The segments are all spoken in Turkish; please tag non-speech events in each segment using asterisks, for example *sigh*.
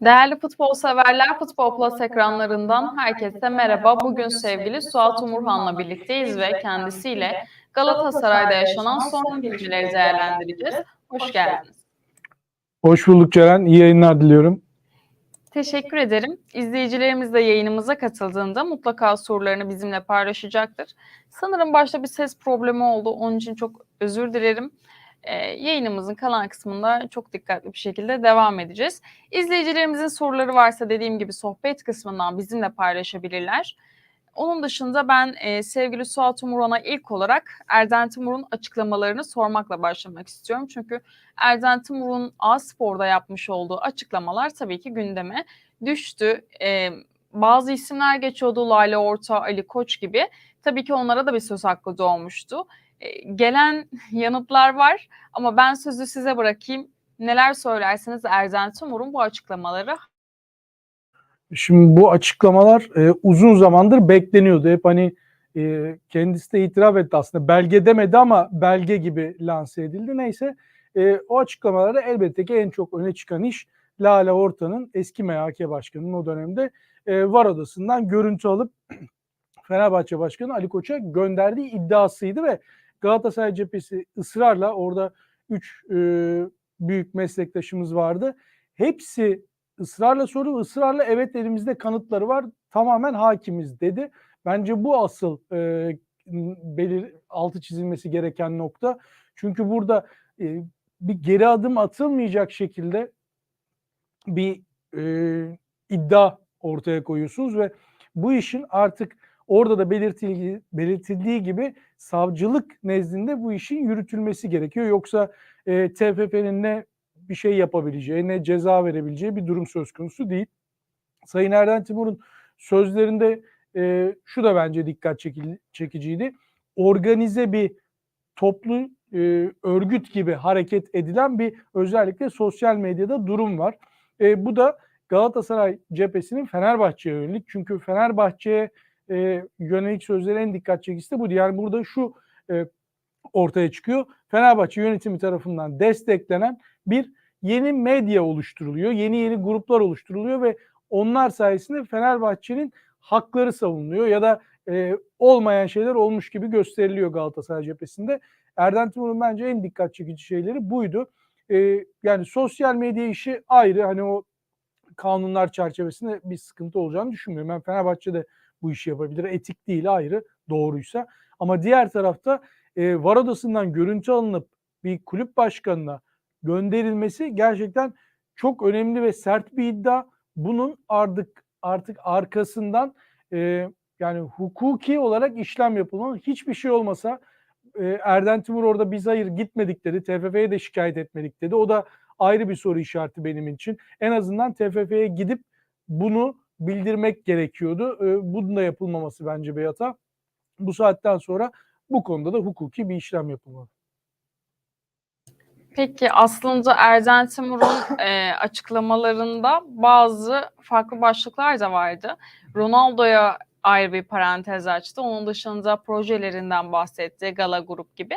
Değerli futbol severler, Futbol Plus ekranlarından herkese merhaba. Bugün sevgili Suat Umurhan'la birlikteyiz ve kendisiyle Galatasaray'da yaşanan son gelişmeleri değerlendireceğiz. Hoş geldiniz. Hoş bulduk Ceren. İyi yayınlar diliyorum. Teşekkür ederim. İzleyicilerimiz de yayınımıza katıldığında mutlaka sorularını bizimle paylaşacaktır. Sanırım başta bir ses problemi oldu. Onun için çok özür dilerim. Ee, yayınımızın kalan kısmında çok dikkatli bir şekilde devam edeceğiz. İzleyicilerimizin soruları varsa dediğim gibi sohbet kısmından bizimle paylaşabilirler. Onun dışında ben e, sevgili Suat Umuran'a ilk olarak Erden Timur'un açıklamalarını sormakla başlamak istiyorum. Çünkü Erden Timur'un A-Spor'da yapmış olduğu açıklamalar tabii ki gündeme düştü. E, bazı isimler geçiyordu Lale Orta, Ali Koç gibi. Tabii ki onlara da bir söz hakkı doğmuştu. E, gelen *laughs* yanıtlar var ama ben sözü size bırakayım. Neler söylersiniz Erden Timur'un bu açıklamaları Şimdi bu açıklamalar e, uzun zamandır bekleniyordu. Hep hani e, kendisi de itiraf etti aslında. Belge demedi ama belge gibi lanse edildi. Neyse e, o açıklamalarda elbette ki en çok öne çıkan iş Lale Orta'nın eski MHK başkanının o dönemde e, var odasından görüntü alıp *clears throat* Fenerbahçe Başkanı Ali Koç'a gönderdiği iddiasıydı ve Galatasaray cephesi ısrarla orada 3 e, büyük meslektaşımız vardı. Hepsi ısrarla soru, ısrarla evet elimizde kanıtları var, tamamen hakimiz dedi. Bence bu asıl e, belir altı çizilmesi gereken nokta. Çünkü burada e, bir geri adım atılmayacak şekilde bir e, iddia ortaya koyuyorsunuz ve bu işin artık orada da belirtildiği, belirtildiği gibi savcılık nezdinde bu işin yürütülmesi gerekiyor. Yoksa e, TFF'nin ne bir şey yapabileceği, ne ceza verebileceği bir durum söz konusu değil. Sayın Erden Timur'un sözlerinde e, şu da bence dikkat çekil, çekiciydi. Organize bir toplu e, örgüt gibi hareket edilen bir özellikle sosyal medyada durum var. E, bu da Galatasaray cephesinin Fenerbahçe'ye yönelik. Çünkü Fenerbahçe'ye e, yönelik sözleri en dikkat çekicisi de bu. Yani burada şu e, ortaya çıkıyor. Fenerbahçe yönetimi tarafından desteklenen bir yeni medya oluşturuluyor. Yeni yeni gruplar oluşturuluyor ve onlar sayesinde Fenerbahçe'nin hakları savunuluyor ya da e, olmayan şeyler olmuş gibi gösteriliyor Galatasaray cephesinde. Erden Timur'un bence en dikkat çekici şeyleri buydu. E, yani sosyal medya işi ayrı. Hani o kanunlar çerçevesinde bir sıkıntı olacağını düşünmüyorum. Ben Fenerbahçe'de bu işi yapabilir. Etik değil ayrı doğruysa. Ama diğer tarafta e, var odasından görüntü alınıp bir kulüp başkanına gönderilmesi gerçekten çok önemli ve sert bir iddia. Bunun artık artık arkasından e, yani hukuki olarak işlem yapılmalı. Hiçbir şey olmasa e, Erden Timur orada biz hayır gitmedik dedi. TFF'ye de şikayet etmedik dedi. O da ayrı bir soru işareti benim için. En azından TFF'ye gidip bunu bildirmek gerekiyordu. E, bunun da yapılmaması bence bir hata. Bu saatten sonra bu konuda da hukuki bir işlem yapılmalı. Peki aslında Erden Timur'un e, açıklamalarında bazı farklı başlıklar da vardı. Ronaldo'ya ayrı bir parantez açtı. Onun dışında projelerinden bahsetti. Gala Grup gibi.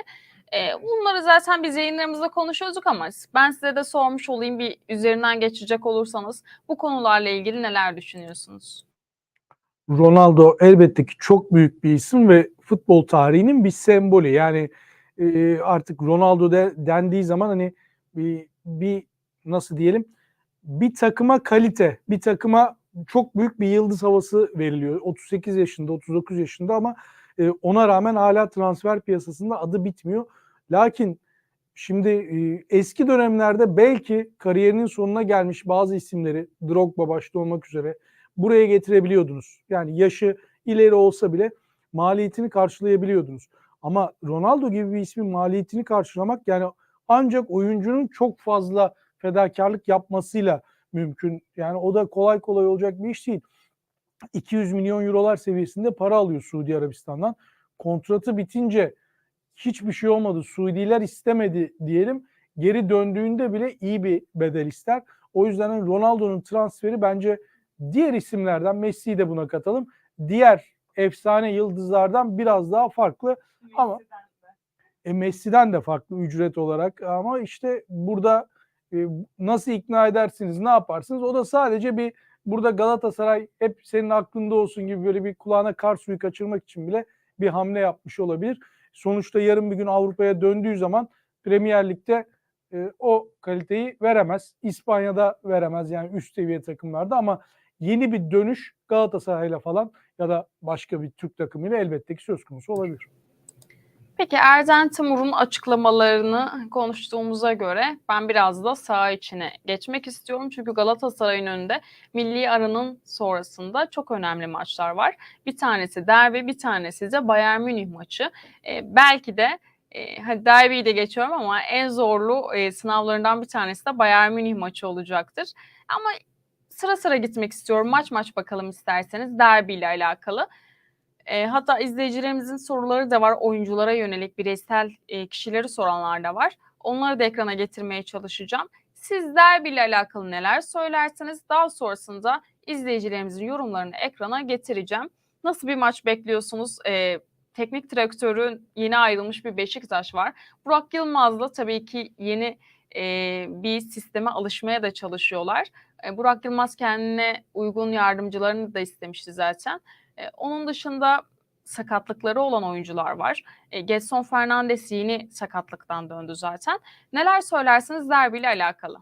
E, bunları zaten biz yayınlarımızda konuşuyorduk ama ben size de sormuş olayım bir üzerinden geçecek olursanız bu konularla ilgili neler düşünüyorsunuz? Ronaldo elbette ki çok büyük bir isim ve futbol tarihinin bir sembolü. Yani e, artık Ronaldo de, dendiği zaman hani bir, bir nasıl diyelim bir takıma kalite, bir takıma çok büyük bir yıldız havası veriliyor. 38 yaşında, 39 yaşında ama e, ona rağmen hala transfer piyasasında adı bitmiyor. Lakin şimdi e, eski dönemlerde belki kariyerinin sonuna gelmiş bazı isimleri Drogba başta olmak üzere buraya getirebiliyordunuz. Yani yaşı ileri olsa bile maliyetini karşılayabiliyordunuz. Ama Ronaldo gibi bir ismin maliyetini karşılamak yani ancak oyuncunun çok fazla fedakarlık yapmasıyla mümkün. Yani o da kolay kolay olacak bir iş değil. 200 milyon eurolar seviyesinde para alıyor Suudi Arabistan'dan. Kontratı bitince hiçbir şey olmadı. Suudiler istemedi diyelim. Geri döndüğünde bile iyi bir bedel ister. O yüzden Ronaldo'nun transferi bence diğer isimlerden Messi'yi de buna katalım. Diğer efsane yıldızlardan biraz daha farklı Messi'den ama de. E, Messi'den de farklı ücret olarak ama işte burada e, nasıl ikna edersiniz, ne yaparsınız? O da sadece bir burada Galatasaray hep senin aklında olsun gibi böyle bir kulağına kar suyu kaçırmak için bile bir hamle yapmış olabilir. Sonuçta yarın bir gün Avrupa'ya döndüğü zaman Premier Lig'de e, o kaliteyi veremez. İspanya'da veremez yani üst seviye takımlarda ama yeni bir dönüş Galatasaray'la falan ya da başka bir Türk takımıyla elbette ki söz konusu olabilir. Peki Erden Timur'un açıklamalarını konuştuğumuza göre ben biraz da saha içine geçmek istiyorum. Çünkü Galatasaray'ın önünde milli aranın sonrasında çok önemli maçlar var. Bir tanesi derbi, bir tanesi de Bayern Münih maçı. Ee, belki de e, hadi derbiyi de geçiyorum ama en zorlu e, sınavlarından bir tanesi de Bayern Münih maçı olacaktır. Ama sıra sıra gitmek istiyorum. Maç maç bakalım isterseniz derbiyle alakalı. E, hatta izleyicilerimizin soruları da var. Oyunculara yönelik bireysel e, kişileri soranlar da var. Onları da ekrana getirmeye çalışacağım. Siz derbiyle alakalı neler söylersiniz? Daha sonrasında izleyicilerimizin yorumlarını ekrana getireceğim. Nasıl bir maç bekliyorsunuz? E, teknik direktörü yeni ayrılmış bir Beşiktaş var. Burak Yılmaz'la tabii ki yeni e, bir sisteme alışmaya da çalışıyorlar. E, Burak Yılmaz kendine uygun yardımcılarını da istemişti zaten. E, onun dışında sakatlıkları olan oyuncular var. E, Getson Fernandes yeni sakatlıktan döndü zaten. Neler söylersiniz derbiyle alakalı?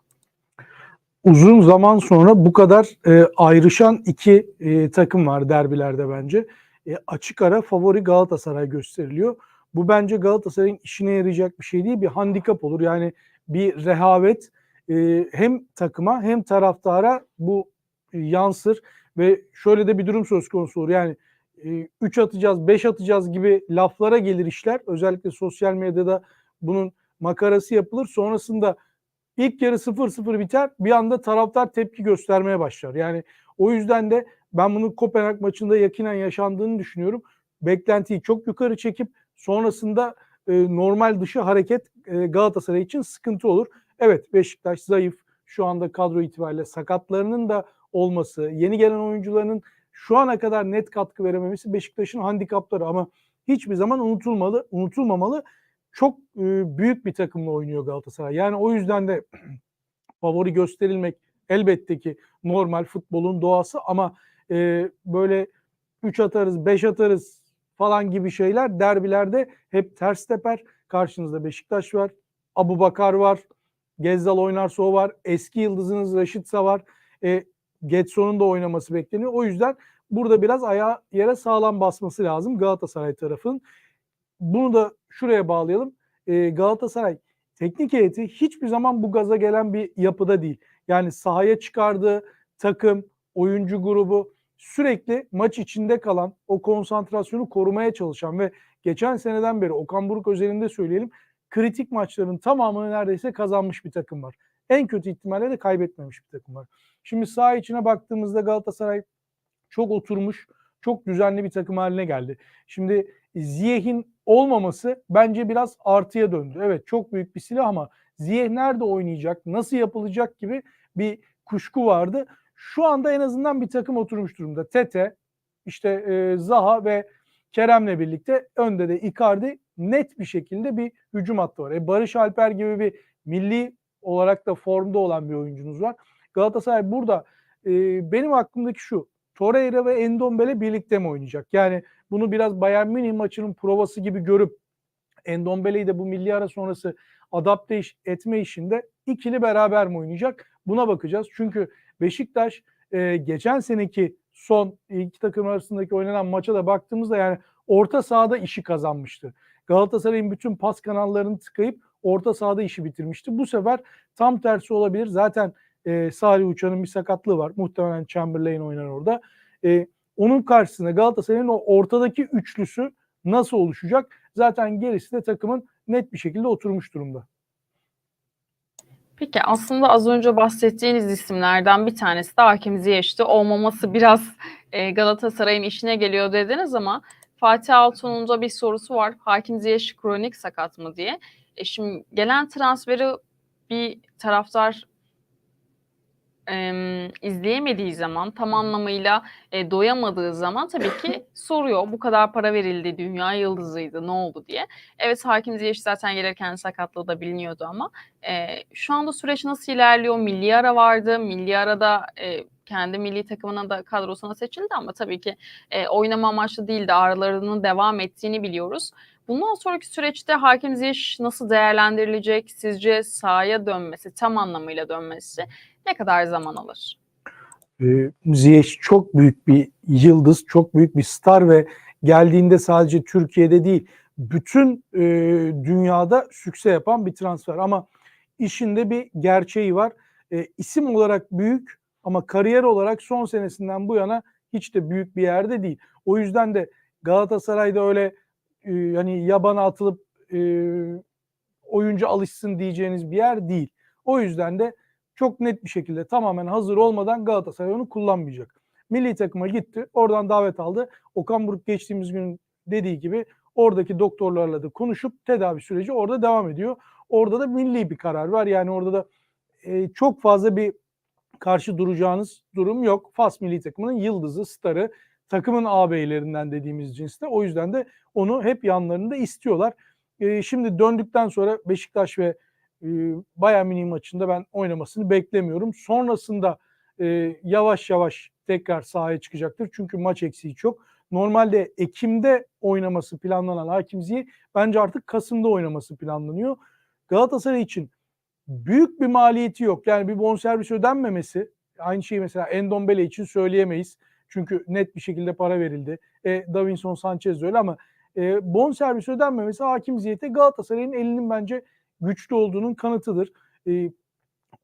Uzun zaman sonra bu kadar e, ayrışan iki e, takım var derbilerde bence. E, açık ara favori Galatasaray gösteriliyor. Bu bence Galatasaray'ın işine yarayacak bir şey değil, bir handikap olur. Yani bir rehavet e, hem takıma hem taraftara bu e, yansır ve şöyle de bir durum söz konusu olur. Yani 3 atacağız, 5 atacağız gibi laflara gelir işler. Özellikle sosyal medyada bunun makarası yapılır. Sonrasında ilk yarı 0-0 biter. Bir anda taraftar tepki göstermeye başlar. Yani o yüzden de ben bunu Kopenhag maçında yakinen yaşandığını düşünüyorum. Beklentiyi çok yukarı çekip sonrasında e, normal dışı hareket e, Galatasaray için sıkıntı olur. Evet Beşiktaş zayıf. Şu anda kadro itibariyle sakatlarının da olması, yeni gelen oyuncuların şu ana kadar net katkı verememesi Beşiktaş'ın handikapları ama hiçbir zaman unutulmalı, unutulmamalı. Çok e, büyük bir takımla oynuyor Galatasaray. Yani o yüzden de *clears throat* favori gösterilmek elbette ki normal futbolun doğası ama böyle 3 atarız, 5 atarız falan gibi şeyler derbilerde hep ters teper. Karşınızda Beşiktaş var, Abu Bakar var, Gezzal oynarsa o var, eski yıldızınız Raşitsa var. E, Getson'un da oynaması bekleniyor. O yüzden burada biraz ayağı yere sağlam basması lazım Galatasaray tarafının. Bunu da şuraya bağlayalım. Ee, Galatasaray teknik heyeti hiçbir zaman bu gaza gelen bir yapıda değil. Yani sahaya çıkardığı takım, oyuncu grubu sürekli maç içinde kalan, o konsantrasyonu korumaya çalışan ve geçen seneden beri Okan Buruk özelinde söyleyelim kritik maçların tamamını neredeyse kazanmış bir takım var. En kötü ihtimalle de kaybetmemiş bir takım var. Şimdi saha içine baktığımızda Galatasaray çok oturmuş, çok düzenli bir takım haline geldi. Şimdi Ziyeh'in olmaması bence biraz artıya döndü. Evet çok büyük bir silah ama Ziyeh nerede oynayacak, nasıl yapılacak gibi bir kuşku vardı. Şu anda en azından bir takım oturmuş durumda. Tete, işte e, Zaha ve Kerem'le birlikte önde de Icardi net bir şekilde bir hücum hattı var. E, Barış Alper gibi bir milli olarak da formda olan bir oyuncunuz var. Galatasaray burada e, benim aklımdaki şu. Torreira ve Endombele birlikte mi oynayacak? Yani bunu biraz Bayern Münih maçının provası gibi görüp Endombele'yi de bu milli ara sonrası adapte etme işinde ikili beraber mi oynayacak? Buna bakacağız. Çünkü Beşiktaş e, geçen seneki son iki takım arasındaki oynanan maça da baktığımızda yani orta sahada işi kazanmıştı. Galatasaray'ın bütün pas kanallarını tıkayıp orta sahada işi bitirmişti. Bu sefer tam tersi olabilir. Zaten e, Salih Uçan'ın bir sakatlığı var. Muhtemelen Chamberlain oynar orada. E, onun karşısında Galatasaray'ın o ortadaki üçlüsü nasıl oluşacak? Zaten gerisi de takımın net bir şekilde oturmuş durumda. Peki aslında az önce bahsettiğiniz isimlerden bir tanesi de Hakim Ziyech'ti. Olmaması biraz e, Galatasaray'ın işine geliyor dediniz ama Fatih Altun'un da bir sorusu var. Hakim Ziyech kronik sakat mı diye. E şimdi gelen transferi bir taraftar emm, izleyemediği zaman, tam anlamıyla, eee, doyamadığı zaman tabii ki *laughs* soruyor. Bu kadar para verildi, dünya yıldızıydı, ne oldu diye. Evet, Hakim Ziyech zaten gelirken sakatlığı da biliniyordu ama, eee, şu anda süreç nasıl ilerliyor? Milli ara vardı. Milli arada, eee, kendi milli takımına da kadrosuna seçildi ama tabii ki, eee, oynama amaçlı değil de ağrılarının devam ettiğini biliyoruz. Bundan sonraki süreçte Hakim Ziyech nasıl değerlendirilecek? Sizce sahaya dönmesi, tam anlamıyla dönmesi ne kadar zaman alır? Ziyech çok büyük bir yıldız, çok büyük bir star ve geldiğinde sadece Türkiye'de değil, bütün, eee, dünyada sükse yapan bir transfer ama işin de bir gerçeği var. Eee, isim olarak büyük ama kariyer olarak son senesinden bu yana hiç de büyük bir yerde değil. O yüzden de Galatasaray'da öyle, eee, hani, yabana atılıp, eee, oyuncu alışsın diyeceğiniz bir yer değil. O yüzden de çok net bir şekilde tamamen hazır olmadan Galatasaray onu kullanmayacak. Milli takıma gitti, oradan davet aldı. Okan Buruk geçtiğimiz gün dediği gibi oradaki doktorlarla da konuşup tedavi süreci orada devam ediyor. Orada da milli bir karar var. Yani orada da, eee, çok fazla bir karşı duracağınız durum yok. Fas milli takımının yıldızı, starı, takımın ağabeylerinden dediğimiz cinste. O yüzden de onu hep yanlarında istiyorlar. Eee, şimdi döndükten sonra Beşiktaş ve, eee, Bayern Münih maçında ben oynamasını beklemiyorum. Sonrasında, eee, yavaş yavaş tekrar sahaya çıkacaktır. Çünkü maç eksiği çok. Normalde ekimde oynaması planlanan Hakim Ziyech bence artık kasımda oynaması planlanıyor. Galatasaray için büyük bir maliyeti yok. Yani bir bonservis ödenmemesi, aynı şeyi mesela Endombele için söyleyemeyiz. Çünkü net bir şekilde para verildi. E, Davinson Sanchez öyle ama, eee, bonservis ödenmemesi Hakim Ziyech'e Galatasaray'ın elinin bence güçlü olduğunun kanıtıdır. Eee,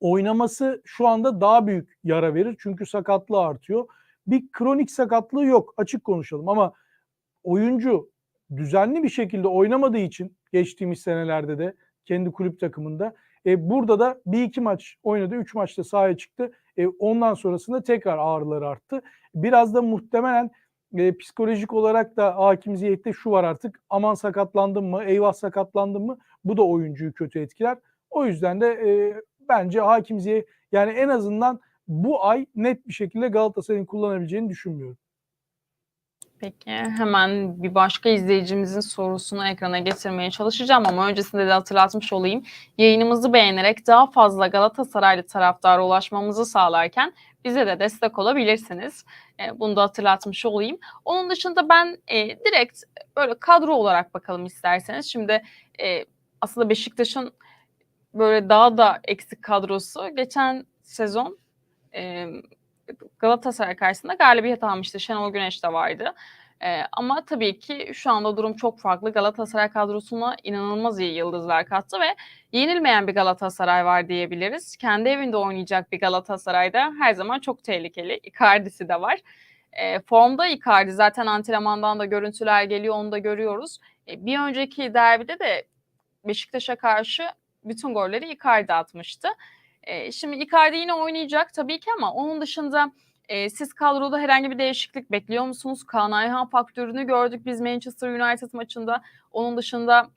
oynaması şu anda daha büyük yara verir çünkü sakatlığı artıyor. Bir kronik sakatlığı yok, açık konuşalım ama oyuncu düzenli bir şekilde oynamadığı için geçtiğimiz senelerde de kendi kulüp takımında, e, burada da 1-2 maç oynadı, 3 maçta sahaya çıktı. E, ondan sonrasında tekrar ağrıları arttı. Biraz da muhtemelen, eee, psikolojik olarak da Hakim Ziyech'te şu var artık, aman sakatlandım mı, eyvah sakatlandım mı bu da oyuncuyu kötü etkiler. O yüzden de, eee, bence Hakim Ziyech yani en azından bu ay net bir şekilde Galatasaray'ın kullanabileceğini düşünmüyorum. Peki, hemen bir başka izleyicimizin sorusunu ekrana getirmeye çalışacağım ama öncesinde de hatırlatmış olayım. Yayınımızı beğenerek daha fazla Galatasaraylı taraftara ulaşmamızı sağlarken bize de destek olabilirsiniz. Eee, bunu da hatırlatmış olayım. Onun dışında ben, eee, direkt böyle kadro olarak bakalım isterseniz. Şimdi, eee, aslında Beşiktaş'ın böyle daha da eksik kadrosu geçen sezon, emm, Galatasaray karşısında galibiyet almıştı. Şenol Güneş de vardı. Eee, ama tabii ki şu anda durum çok farklı. Galatasaray kadrosuna inanılmaz iyi yıldızlar kattı ve yenilmeyen bir Galatasaray var diyebiliriz. Kendi evinde oynayacak bir Galatasaray da her zaman çok tehlikeli. Icardi'si de var. Eee, formda Icardi zaten antrenmandan da görüntüler geliyor, onu da görüyoruz. E, bir önceki derbide de Beşiktaş'a karşı bütün golleri Icardi atmıştı. Eee, şimdi Icardi yine oynayacak tabii ki ama onun dışında, eee, siz kadroda herhangi bir değişiklik bekliyor musunuz? Kaan Ayhan faktörünü gördük biz Manchester United maçında. Onun dışında,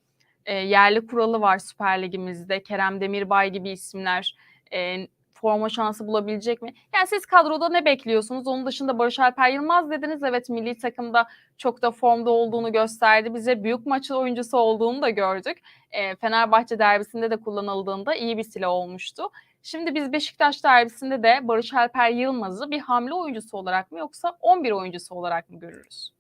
eee, yerli kuralı var Süper Ligimizde. Kerem Demirbay gibi isimler, eee, forma şansı bulabilecek mi? Yani siz kadroda ne bekliyorsunuz? Onun dışında Barış Alper Yılmaz dediniz. Evet, milli takımda çok da formda olduğunu gösterdi bize. Büyük maç oyuncusu olduğunu da gördük. Eee, Fenerbahçe derbisinde de kullanıldığında iyi bir silah olmuştu. Şimdi biz Beşiktaş derbisinde de Barış Alper Yılmaz'ı bir hamle oyuncusu olarak mı yoksa 11 oyuncusu olarak mı görürüz?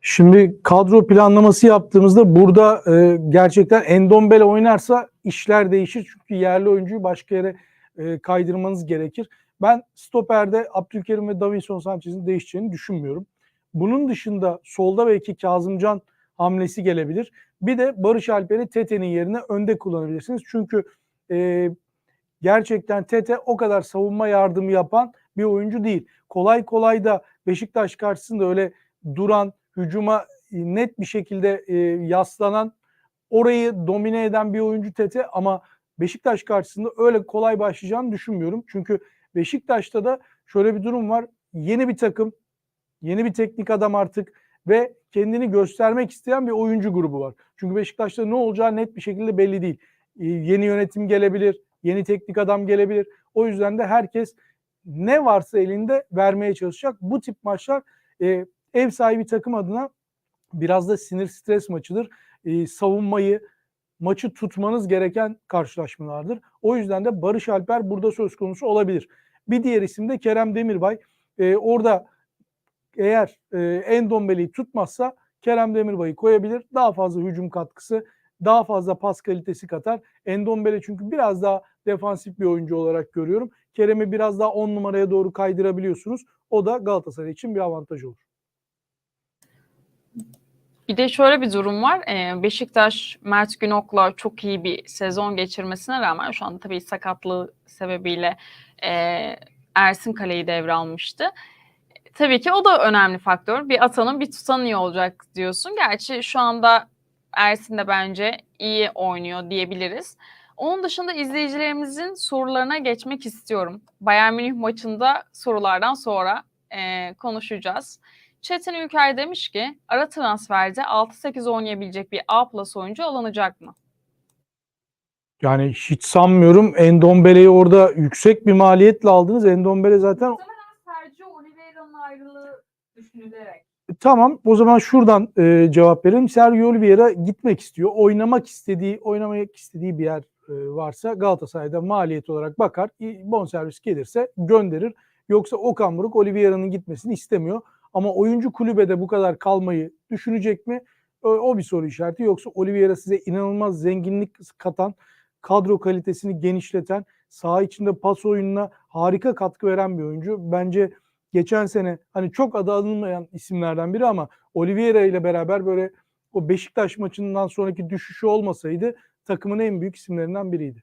Şimdi kadro planlaması yaptığımızda burada, eee, gerçekten Endombele oynarsa işler değişir. Çünkü yerli oyuncuyu başka yere, eee, kaydırmanız gerekir. Ben stoperde Abdülkerim ve Davinson Sanchez'in değişeceğini düşünmüyorum. Bunun dışında solda belki Kazımcan hamlesi gelebilir. Bir de Barış Alper'i Tete'nin yerine önde kullanabilirsiniz. Çünkü, eee, gerçekten Tete o kadar savunma yardımı yapan bir oyuncu değil. Kolay kolay da Beşiktaş karşısında öyle duran, hücuma net bir şekilde, eee, yaslanan, orayı domine eden bir oyuncu Tete ama Beşiktaş karşısında öyle kolay başlayacağını düşünmüyorum. Çünkü Beşiktaş'ta da şöyle bir durum var. Yeni bir takım, yeni bir teknik adam artık ve kendini göstermek isteyen bir oyuncu grubu var. Çünkü Beşiktaş'ta ne olacağı net bir şekilde belli değil. Eee, yeni yönetim gelebilir, yeni teknik adam gelebilir. O yüzden de herkes ne varsa elinde vermeye çalışacak. Bu tip maçlar e, ev sahibi takım adına biraz da sinir stres maçıdır. E, savunmayı, maçı tutmanız gereken karşılaşmalardır. O yüzden de Barış Alper burada söz konusu olabilir. Bir diğer isim de Kerem Demirbay. E, orada eğer e, Endombele'yi tutmazsa Kerem Demirbay'ı koyabilir. Daha fazla hücum katkısı, daha fazla pas kalitesi katar. Endombele çünkü biraz daha defansif bir oyuncu olarak görüyorum. Kerem'i biraz daha 10 numaraya doğru kaydırabiliyorsunuz. O da Galatasaray için bir avantaj olur. Bir de şöyle bir durum var. Ee, Beşiktaş Mert Günok'la çok iyi bir sezon geçirmesine rağmen şu anda tabii sakatlığı sebebiyle e, Ersin Kale'yi devralmıştı. Tabii ki o da önemli faktör. Bir atanın bir tutan iyi olacak diyorsun. Gerçi şu anda Ersin de bence iyi oynuyor diyebiliriz. Onun dışında izleyicilerimizin sorularına geçmek istiyorum. Bayern Münih maçında sorulardan sonra e, konuşacağız. Çetin Ülker demiş ki ara transferde 6-8 oynayabilecek bir A plus oyuncu alınacak mı? Yani hiç sanmıyorum. Endombele'yi orada yüksek bir maliyetle aldınız. Endombele zaten Sergio Oliveira'nın ayrılığı düşünülerek. Tamam o zaman şuradan e, cevap verelim. Sergio Oliveira gitmek istiyor. Oynamak istediği, oynamak istediği bir yer e, varsa Galatasaray'da maliyet olarak bakar. Bonservis gelirse gönderir. Yoksa Okan Buruk Oliveira'nın gitmesini istemiyor. Ama oyuncu kulübede bu kadar kalmayı düşünecek mi? O, bir soru işareti. Yoksa Oliveira size inanılmaz zenginlik katan, kadro kalitesini genişleten, saha içinde pas oyununa harika katkı veren bir oyuncu. Bence geçen sene hani çok adı alınmayan isimlerden biri ama Oliveira ile beraber böyle o Beşiktaş maçından sonraki düşüşü olmasaydı takımın en büyük isimlerinden biriydi.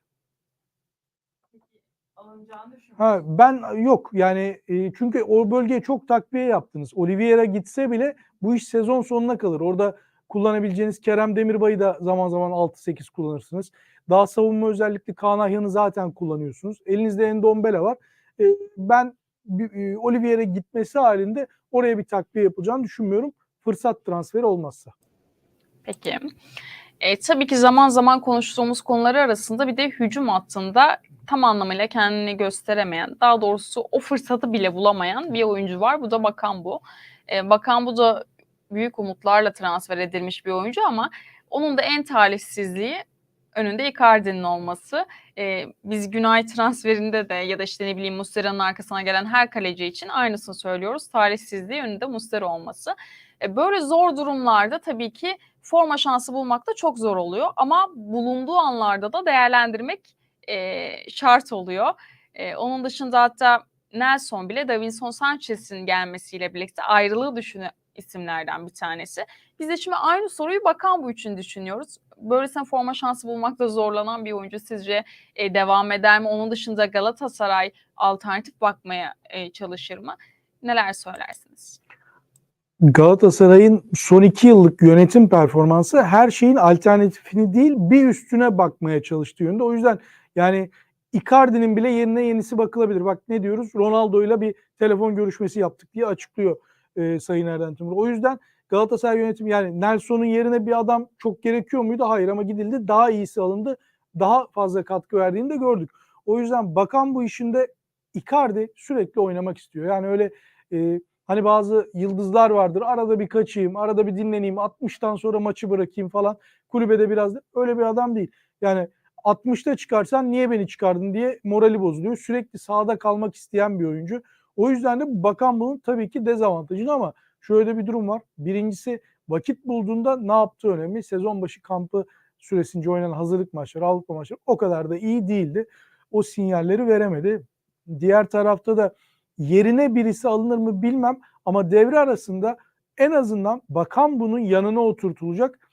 Alınacağını düşünüyorum. Ha ben yok yani e, çünkü o bölgeye çok takviye yaptınız. Oliveira gitse bile bu iş sezon sonuna kalır. Orada kullanabileceğiniz Kerem Demirbay'ı da zaman zaman 6-8 kullanırsınız. Daha savunma özellikli Kaan Ayhan'ı zaten kullanıyorsunuz. Elinizde Endombele var. E, ben bir- e, Oliveira gitmesi halinde oraya bir takviye yapılacağını düşünmüyorum. Fırsat transferi olmazsa. Peki. E, tabii ki zaman zaman konuştuğumuz konuları arasında bir de hücum hattında tam anlamıyla kendini gösteremeyen, daha doğrusu o fırsatı bile bulamayan bir oyuncu var. Bu da Bakan bu. E, Bakan bu da büyük umutlarla transfer edilmiş bir oyuncu ama onun da en talihsizliği önünde Icardi'nin olması. E, biz Günay transferinde de ya da işte ne bileyim Muslera'nın arkasına gelen her kaleci için aynısını söylüyoruz. Talihsizliği önünde Muslera olması. E, böyle zor durumlarda tabii ki forma şansı bulmak da çok zor oluyor ama bulunduğu anlarda da değerlendirmek e, şart oluyor. E, onun dışında hatta Nelson bile Davinson Sanchez'in gelmesiyle birlikte ayrılığı düşünen isimlerden bir tanesi. Biz de şimdi aynı soruyu bakan bu için düşünüyoruz. Böylesine forma şansı bulmakta zorlanan bir oyuncu sizce e, devam eder mi? Onun dışında Galatasaray alternatif bakmaya e, çalışır mı? Neler söylersiniz? Galatasaray'ın son iki yıllık yönetim performansı her şeyin alternatifini değil bir üstüne bakmaya çalıştığı yönde. O yüzden yani Icardi'nin bile yerine yenisi bakılabilir. Bak ne diyoruz? Ronaldo'yla bir telefon görüşmesi yaptık diye açıklıyor e, Sayın Erden Timur. O yüzden Galatasaray yönetimi yani Nelson'un yerine bir adam çok gerekiyor muydu? Hayır ama gidildi. Daha iyisi alındı. Daha fazla katkı verdiğini de gördük. O yüzden bakan bu işinde Icardi sürekli oynamak istiyor. Yani öyle e, Hani bazı yıldızlar vardır. Arada bir kaçayım, arada bir dinleneyim, 60'tan sonra maçı bırakayım falan. Kulübede biraz öyle bir adam değil. Yani 60'ta çıkarsan niye beni çıkardın diye morali bozuluyor. Sürekli sahada kalmak isteyen bir oyuncu. O yüzden de bakan bunun tabii ki dezavantajını ama şöyle bir durum var. Birincisi vakit bulduğunda ne yaptığı önemli. Sezon başı kampı süresince oynanan hazırlık maçları, Avrupa maçları o kadar da iyi değildi. O sinyalleri veremedi. Diğer tarafta da yerine birisi alınır mı bilmem ama devre arasında en azından bakan bunun yanına oturtulacak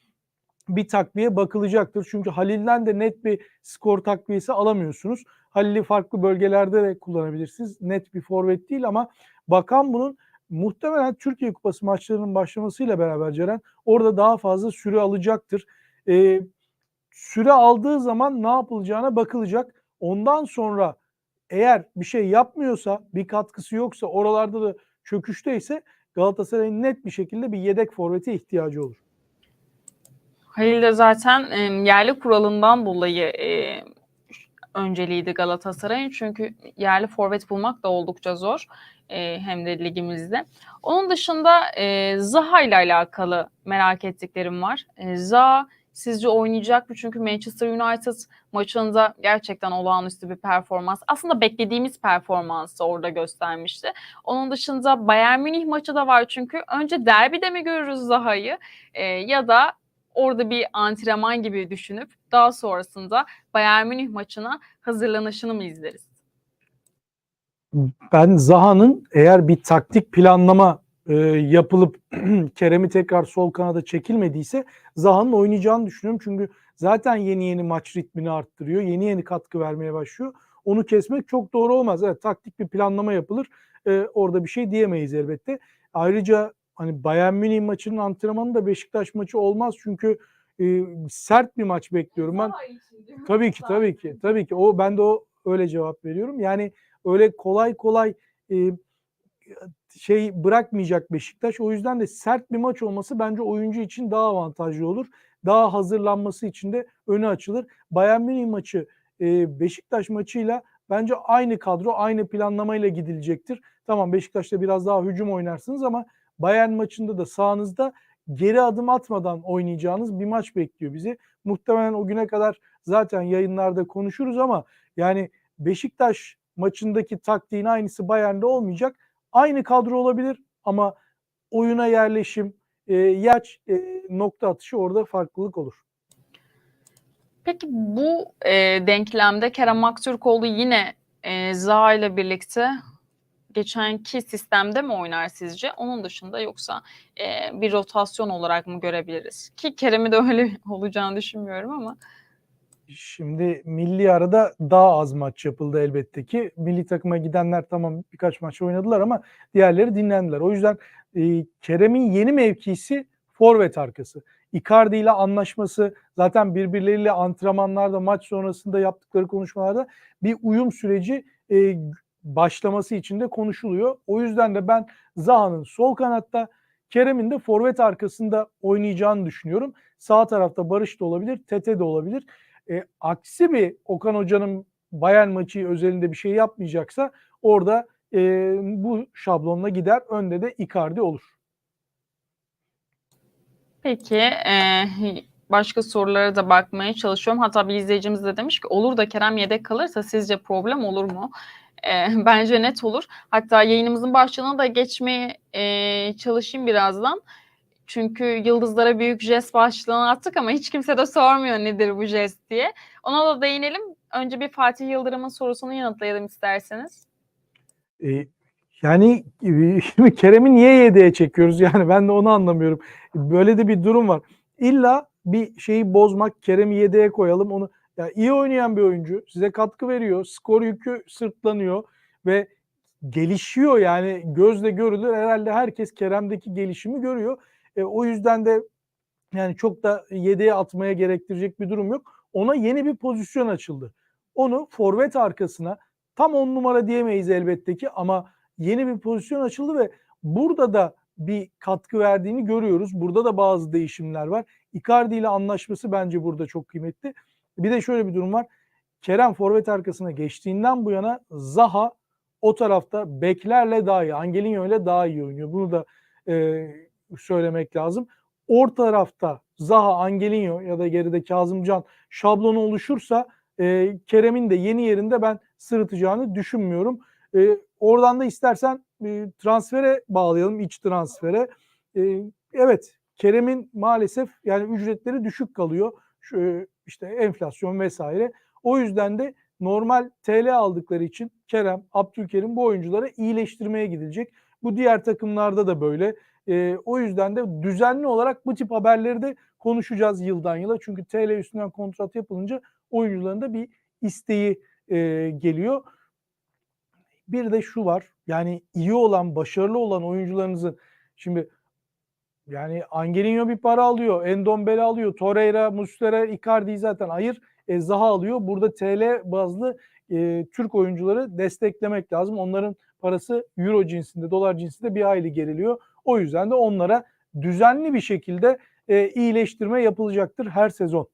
bir takviye bakılacaktır. Çünkü Halil'den de net bir skor takviyesi alamıyorsunuz. Halil'i farklı bölgelerde de kullanabilirsiniz. Net bir forvet değil ama bakan bunun muhtemelen Türkiye Kupası maçlarının başlamasıyla beraber Ceren orada daha fazla süre alacaktır. Ee, süre aldığı zaman ne yapılacağına bakılacak. Ondan sonra eğer bir şey yapmıyorsa, bir katkısı yoksa, oralarda da çöküşteyse Galatasaray'ın net bir şekilde bir yedek forvete ihtiyacı olur. Halil de zaten e, yerli kuralından dolayı e, önceliğiydi Galatasaray'ın. Çünkü yerli forvet bulmak da oldukça zor. E, hem de ligimizde. Onun dışında e, Zaha ile alakalı merak ettiklerim var. E, Zaha sizce oynayacak mı? Çünkü Manchester United maçında gerçekten olağanüstü bir performans. Aslında beklediğimiz performansı orada göstermişti. Onun dışında Bayern Münih maçı da var çünkü. Önce derbide mi görürüz Zaha'yı e, ya da orada bir antrenman gibi düşünüp daha sonrasında Bayern Münih maçına hazırlanışını mı izleriz? Ben Zaha'nın eğer bir taktik planlama e, yapılıp *clears throat* Kerem'i tekrar sol kanada çekilmediyse Zaha'nın oynayacağını düşünüyorum. Çünkü zaten yeni yeni maç ritmini arttırıyor. Yeni yeni katkı vermeye başlıyor. Onu kesmek çok doğru olmaz. Evet taktik bir planlama yapılır. E, orada bir şey diyemeyiz elbette. Ayrıca hani Bayern Münih maçının antrenmanı da Beşiktaş maçı olmaz. Çünkü e, sert bir maç bekliyorum ben. Tabii ki tabii ki. Tabii ki. O ben de o öyle cevap veriyorum. Yani öyle kolay kolay e, şey bırakmayacak Beşiktaş. O yüzden de sert bir maç olması bence oyuncu için daha avantajlı olur. Daha hazırlanması için de önü açılır. Bayern Münih maçı e, Beşiktaş maçıyla bence aynı kadro, aynı planlamayla gidilecektir. Tamam Beşiktaş'ta biraz daha hücum oynarsınız ama Bayern maçında da sahanızda geri adım atmadan oynayacağınız bir maç bekliyor bizi. Muhtemelen o güne kadar zaten yayınlarda konuşuruz ama yani Beşiktaş maçındaki taktiğin aynısı Bayern'de olmayacak. Aynı kadro olabilir ama oyuna yerleşim, e, yer e, nokta atışı orada farklılık olur. Peki bu e, denklemde Kerem Aktürkoğlu yine e, Zaha ile birlikte geçenki sistemde mi oynar sizce? Onun dışında yoksa e, bir rotasyon olarak mı görebiliriz? Ki Kerem'i de öyle *laughs* olacağını düşünmüyorum ama. Şimdi milli arada daha az maç yapıldı elbette ki. Milli takıma gidenler tamam birkaç maç oynadılar ama diğerleri dinlendiler. O yüzden e, Kerem'in yeni mevkisi forvet arkası. Icardi ile anlaşması zaten birbirleriyle antrenmanlarda maç sonrasında yaptıkları konuşmalarda bir uyum süreci e, başlaması için de konuşuluyor. O yüzden de ben Zaha'nın sol kanatta Kerem'in de forvet arkasında oynayacağını düşünüyorum. Sağ tarafta Barış da olabilir, Tete de olabilir. E, aksi bir Okan Hoca'nın Bayern maçı özelinde bir şey yapmayacaksa orada e, bu şablonla gider. Önde de Icardi olur. Peki e, başka sorulara da bakmaya çalışıyorum. Hatta bir izleyicimiz de demiş ki olur da Kerem yedek kalırsa sizce problem olur mu? E, *laughs* bence net olur. Hatta yayınımızın başlığına da geçmeye e, çalışayım birazdan. Çünkü yıldızlara büyük jest başlığını attık ama hiç kimse de sormuyor nedir bu jest diye. Ona da değinelim. Önce bir Fatih Yıldırım'ın sorusunu yanıtlayalım isterseniz. E, yani *laughs* şimdi Kerem'i niye yedeğe çekiyoruz yani ben de onu anlamıyorum. Böyle de bir durum var. İlla bir şeyi bozmak, Kerem'i yedeğe koyalım onu. Ya iyi oynayan bir oyuncu, size katkı veriyor, skor yükü sırtlanıyor ve gelişiyor yani gözle görülür. Herhalde herkes Kerem'deki gelişimi görüyor. E, o yüzden de yani çok da yedeğe atmaya gerektirecek bir durum yok. Ona yeni bir pozisyon açıldı. Onu forvet arkasına tam on numara diyemeyiz elbette ki ama yeni bir pozisyon açıldı ve burada da bir katkı verdiğini görüyoruz. Burada da bazı değişimler var. Icardi ile anlaşması bence burada çok kıymetli. Bir de şöyle bir durum var. Kerem forvet arkasına geçtiğinden bu yana Zaha o tarafta beklerle daha iyi, Angelinho ile daha iyi oynuyor. Bunu da e, söylemek lazım. Orta tarafta Zaha, Angelinho ya da geride Kazımcan şablonu oluşursa e, Kerem'in de yeni yerinde ben sırıtacağını düşünmüyorum. E, oradan da istersen e, transfere bağlayalım, iç transfere. E, evet, Kerem'in maalesef yani ücretleri düşük kalıyor. Şu, işte enflasyon vesaire. O yüzden de normal TL aldıkları için Kerem, Abdülkerim bu oyuncuları iyileştirmeye gidilecek. Bu diğer takımlarda da böyle. E, o yüzden de düzenli olarak bu tip haberleri de konuşacağız yıldan yıla. Çünkü TL üstünden kontrat yapılınca oyuncuların da bir isteği e, geliyor. Bir de şu var. Yani iyi olan, başarılı olan oyuncularınızın şimdi yani Angelinho bir para alıyor, Endombele alıyor, Torreira, Muslera, Icardi zaten ayır. E, Zaha alıyor. Burada TL bazlı e, Türk oyuncuları desteklemek lazım. Onların parası euro cinsinde, dolar cinsinde bir hayli geriliyor. O yüzden de onlara düzenli bir şekilde e, iyileştirme yapılacaktır her sezon.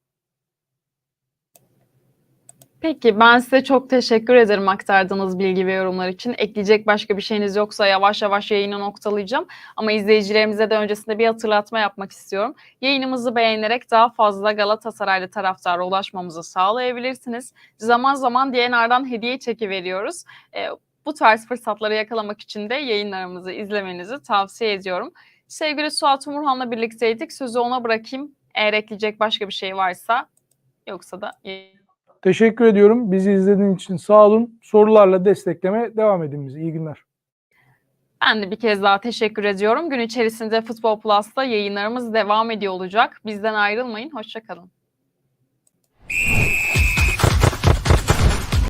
Peki ben size çok teşekkür ederim aktardığınız bilgi ve yorumlar için. Ekleyecek başka bir şeyiniz yoksa yavaş yavaş yayını noktalayacağım. Ama izleyicilerimize de öncesinde bir hatırlatma yapmak istiyorum. Yayınımızı beğenerek daha fazla Galatasaraylı taraftara ulaşmamızı sağlayabilirsiniz. Zaman zaman DNR'dan hediye çeki veriyoruz. Ee, bu tarz fırsatları yakalamak için de yayınlarımızı izlemenizi tavsiye ediyorum. Sevgili Suat Umurhan'la birlikteydik. Sözü ona bırakayım. Eğer ekleyecek başka bir şey varsa yoksa da Teşekkür ediyorum. Bizi izlediğiniz için sağ olun. Sorularla destekleme devam edin bizi. İyi günler. Ben de bir kez daha teşekkür ediyorum. Gün içerisinde Futbol Plus'ta yayınlarımız devam ediyor olacak. Bizden ayrılmayın. Hoşçakalın.